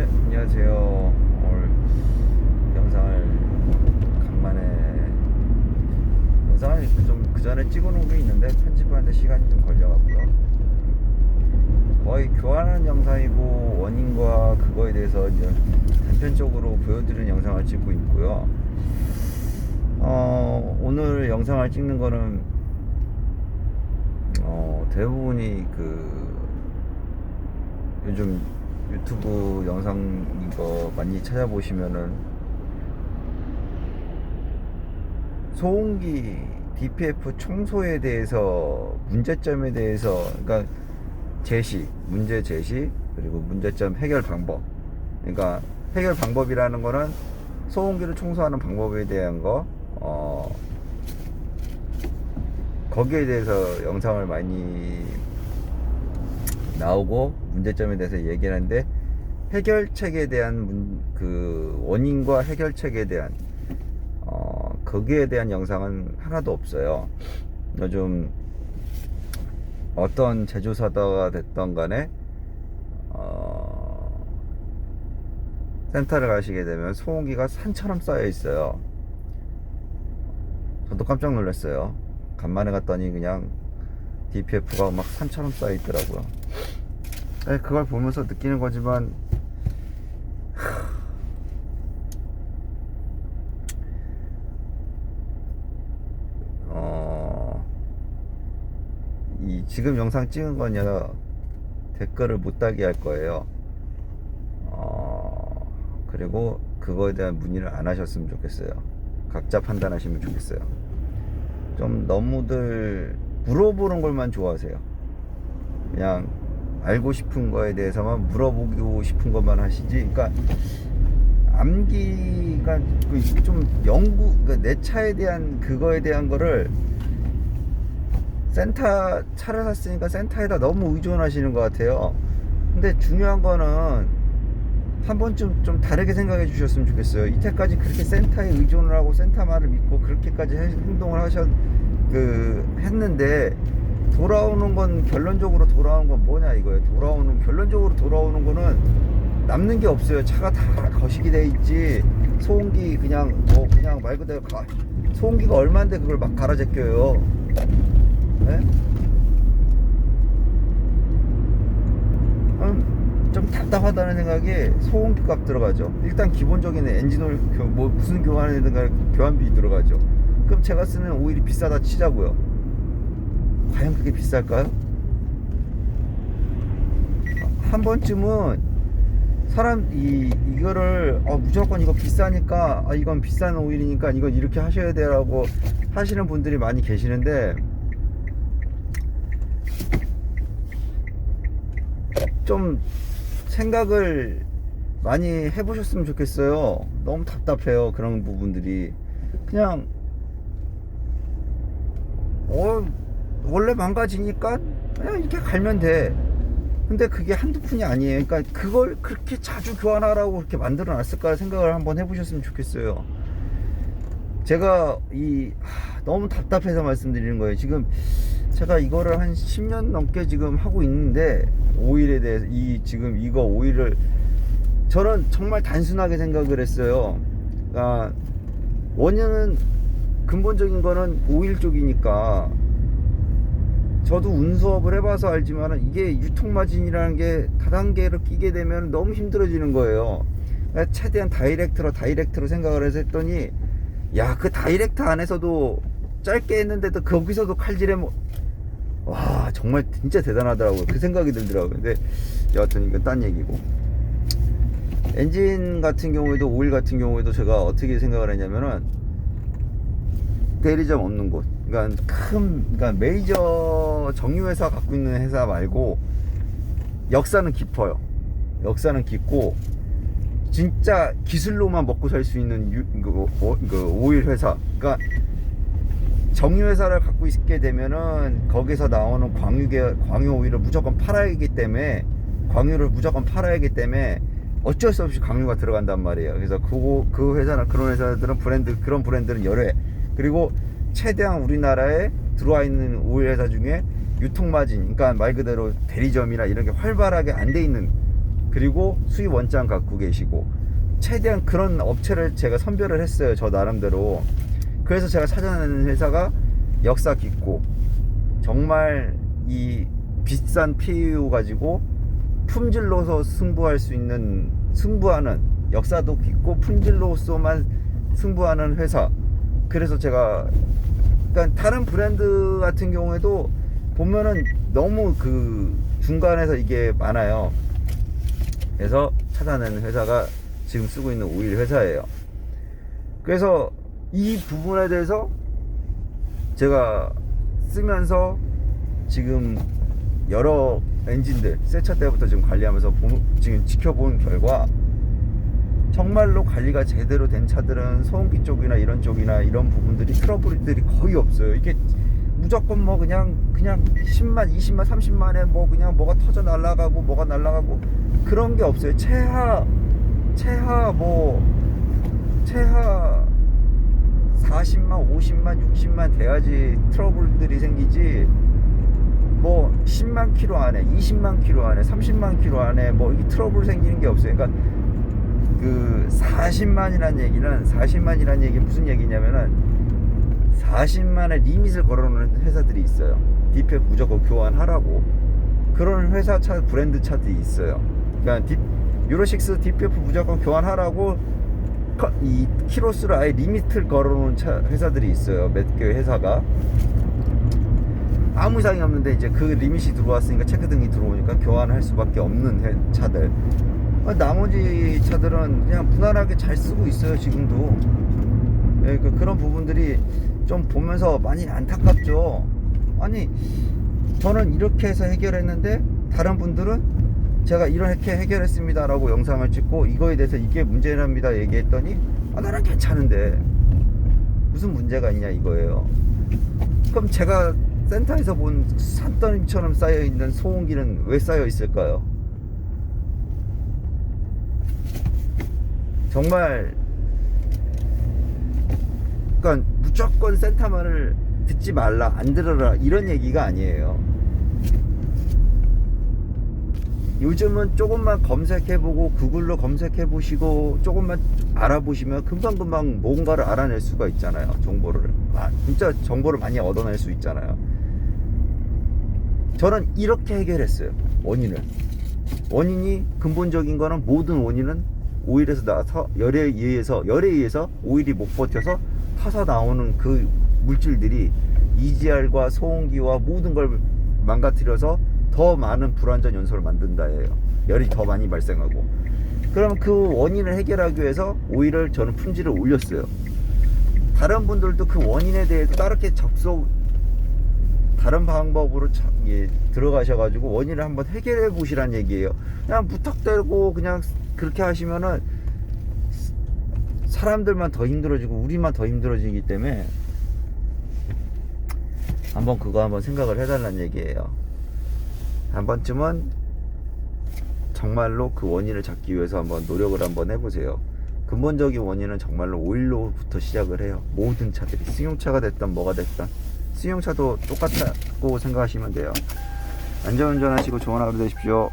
네, 안녕하세요. 오늘 영상을 간만에 영상을 좀 그 전에 찍어놓은 게 있는데 편집하는데 시간이 좀 걸려갖고요. 거의 교환하는 영상이고 원인과 그거에 대해서 이제 단편적으로 보여드리는 영상을 찍고 있고요. 어, 오늘 영상을 찍는 거는 어, 대부분이 그 요즘 유튜브 영상 이거 많이 찾아보시면은 소음기 DPF 청소에 대해서 문제점에 대해서 그러니까 제시 문제 제시 그리고 문제점 해결 방법. 그러니까 해결 방법이라는 거는 소음기를 청소하는 방법에 대한 거 어, 거기에 대해서 영상을 많이 나오고 문제점에 대해서 얘기하는데 해결책에 대한 문, 그 원인과 해결책에 대한 어, 거기에 대한 영상은 하나도 없어요. 요즘 어떤 제조사다가 됐던 간에 어, 센터를 가시게 되면 소음기가 산처럼 쌓여 있어요. 저도 깜짝 놀랐어요. 간만에 갔더니 그냥 DPF가 막 산처럼 쌓여 있더라고요. 네, 그걸 보면서 느끼는 거지만 어, 이 지금 영상 찍은 거냐 댓글을 못 달게 할 거예요. 어, 그리고 그거에 대한 문의를 안 하셨으면 좋겠어요. 각자 판단하시면 좋겠어요. 좀 너무들 물어보는 걸만 좋아하세요. 그냥 알고 싶은 거에 대해서만 물어보고 싶은 것만 하시지. 그러니까 암기가 그좀 연구, 그러니까 내 차에 대한 그거에 대한 거를 센터 차를 샀으니까 센터에다 너무 의존하시는 것 같아요. 근데 중요한 거는 한 번쯤 좀 다르게 생각해 주셨으면 좋겠어요. 이때까지 그렇게 센터에 의존을 하고 센터 말을 믿고 그렇게까지 해- 행동을 하셨 그 했는데 돌아오는 건 결론적으로 돌아오는 건 뭐냐 이거예요. 돌아오는 결론적으로 돌아오는 거는 남는 게 없어요. 차가 다 거시기 돼 있지. 소음기 그냥 뭐 그냥 말 그대로 가. 소음기가 얼마인데 그걸 막 갈아 제껴요. 네? 음, 좀 답답하다는 생각이 소음기 값 들어가죠. 일단 기본적인 엔진오일 교- 뭐 무슨 교환이든가 교환비 들어가죠. 그럼 제가 쓰는 오일이 비싸다 치자고요. 과연 그게 비쌀까요? 한 번쯤은 사람 이 이거를 어, 무조건 이거 비싸니까 아, 이건 비싼 오일이니까 이건 이렇게 하셔야 돼라고 하시는 분들이 많이 계시는데 좀 생각을 많이 해보셨으면 좋겠어요. 너무 답답해요 그런 부분들이 그냥 어 원래 망가지니까 그냥 이렇게 갈면 돼. 근데 그게 한두 푼이 아니에요. 그러니까 그걸 그렇게 자주 교환하라고 그렇게 만들어 놨을까 생각을 한번 해보셨으면 좋겠어요. 제가 이 하, 너무 답답해서 말씀드리는 거예요. 지금 제가 이거를 한 10년 넘게 지금 하고 있는데 오일에 대해서 이 지금 이거 오일을 저는 정말 단순하게 생각을 했어요. 그러니까 원인은 근본적인 거는 오일 쪽이니까 저도 운수업을 해봐서 알지만 이게 유통마진이라는 게 다단계를 끼게 되면 너무 힘들어지는 거예요. 그러니까 최대한 다이렉트로 다이렉트로 생각을 해서 했더니 야 그 다이렉트 안에서도 짧게 했는데도 거기서도 칼질해 뭐 와 정말 진짜 대단하더라고요. 그 생각이 들더라고요. 근데 여하튼 이건 딴 얘기고 엔진 같은 경우에도 오일 같은 경우에도 제가 어떻게 생각을 했냐면은 대리점 없는 곳. 그러니까 큰, 그러니까 메이저 정유회사 갖고 있는 회사 말고 역사는 깊어요. 역사는 깊고 진짜 기술로만 먹고 살 수 있는 유, 그, 오, 그 오일 회사. 그러니까 정유회사를 갖고 있게 되면은 거기서 나오는 광유계 광유 오일을 무조건 팔아야 하기 때문에 광유를 무조건 팔아야 하기 때문에 어쩔 수 없이 광유가 들어간단 말이에요. 그래서 그, 그 회사나 그런 회사들은 브랜드 그런 브랜드는 해. 그리고 최대한 우리나라에 들어와 있는 오일 회사 중에 유통 마진, 그러니까 말 그대로 대리점이나 이런 게 활발하게 안 돼 있는 그리고 수입 원장 갖고 계시고 최대한 그런 업체를 제가 선별을 했어요 저 나름대로. 그래서 제가 찾아내는 회사가 역사 깊고 정말 이 비싼 PU 가지고 품질로서 승부할 수 있는 승부하는 역사도 깊고 품질로서만 승부하는 회사 그래서 제가 그러니까 다른 브랜드 같은 경우에도 보면은 너무 그 중간에서 이게 많아요. 그래서 찾아내는 회사가 지금 쓰고 있는 오일 회사예요. 그래서 이 부분에 대해서 제가 쓰면서 지금 여러 엔진들 새차 때부터 지금 관리하면서 보- 지금 지켜본 결과 정말로 관리가 제대로 된 차들은 소음기 쪽이나 이런 쪽이나 이런 부분들이 트러블들이 거의 없어요. 이게 무조건 뭐 그냥 그냥 10만, 20만, 30만에 뭐 그냥 뭐가 터져 날아가고 뭐가 날아가고 그런 게 없어요. 최하 최하 뭐 최하 40만, 50만, 60만 돼야지 트러블들이 생기지 뭐 10만 킬로 안에, 20만 킬로 안에, 30만 킬로 안에 뭐 이게 트러블 생기는 게 없어요. 그러니까 그 40만이라는 얘기는 40만이라는 얘기 무슨 얘기냐면은 40만의 리밋을 걸어놓는 회사들이 있어요. 디펙 무조건 교환하라고 그런 회사 차 브랜드 차들이 있어요. 그러니까 디, 유로6 DPF 무조건 교환하라고 커- 이 키로수를 아예 리미트를 걸어놓은 차 회사들이 있어요. 몇 개 회사가 아무 이상이 없는데 이제 그 리밋이 들어왔으니까 체크등이 들어오니까 교환할 수밖에 없는 회- 차들. 아, 나머지 차들은 그냥 무난하게 잘 쓰고 있어요 지금도. 예, 그 그런 부분들이 좀 보면서 많이 안타깝죠. 아니 저는 이렇게 해서 해결했는데 다른 분들은 제가 이렇게 해결했습니다 라고 영상을 찍고 이거에 대해서 이게 문제랍니다 얘기했더니 아 나는 괜찮은데 무슨 문제가 있냐 이거예요. 그럼 제가 센터에서 본 산더미처럼 쌓여 있는 소음기는 왜 쌓여 있을까요? 정말 그러니까 무조건 센터만을 듣지 말라 안 들어라 이런 얘기가 아니에요. 요즘은 조금만 검색해보고 구글로 검색해보시고 조금만 알아보시면 금방금방 뭔가를 알아낼 수가 있잖아요. 정보를. 아, 진짜 정보를 많이 얻어낼 수 있잖아요. 저는 이렇게 해결했어요. 원인을. 원인이 근본적인 거는 모든 원인은 오일에서 나서 열에 의해서 열에 의해서 오일이 못 버텨서 타서 나오는 그 물질들이 EGR과 소음기와 모든 걸 망가뜨려서 더 많은 불완전 연소를 만든다예요. 열이 더 많이 발생하고. 그럼 그 원인을 해결하기 위해서 오일을 저는 품질을 올렸어요. 다른 분들도 그 원인에 대해서 따르게 접속 다른 방법으로 참, 예, 들어가셔가지고 원인을 한번 해결해 보시란 얘기예요. 그냥 부탁대고 그냥 그렇게 하시면은 사람들만 더 힘들어지고 우리만 더 힘들어지기 때문에 한번 그거 한번 생각을 해달라는 얘기예요. 한 번쯤은 정말로 그 원인을 잡기 위해서 한번 노력을 한번 해보세요. 근본적인 원인은 정말로 오일로부터 시작을 해요. 모든 차들이 승용차가 됐든 뭐가 됐든 승용차도 똑같다고 생각하시면 돼요. 안전운전하시고 좋은 하루 되십시오.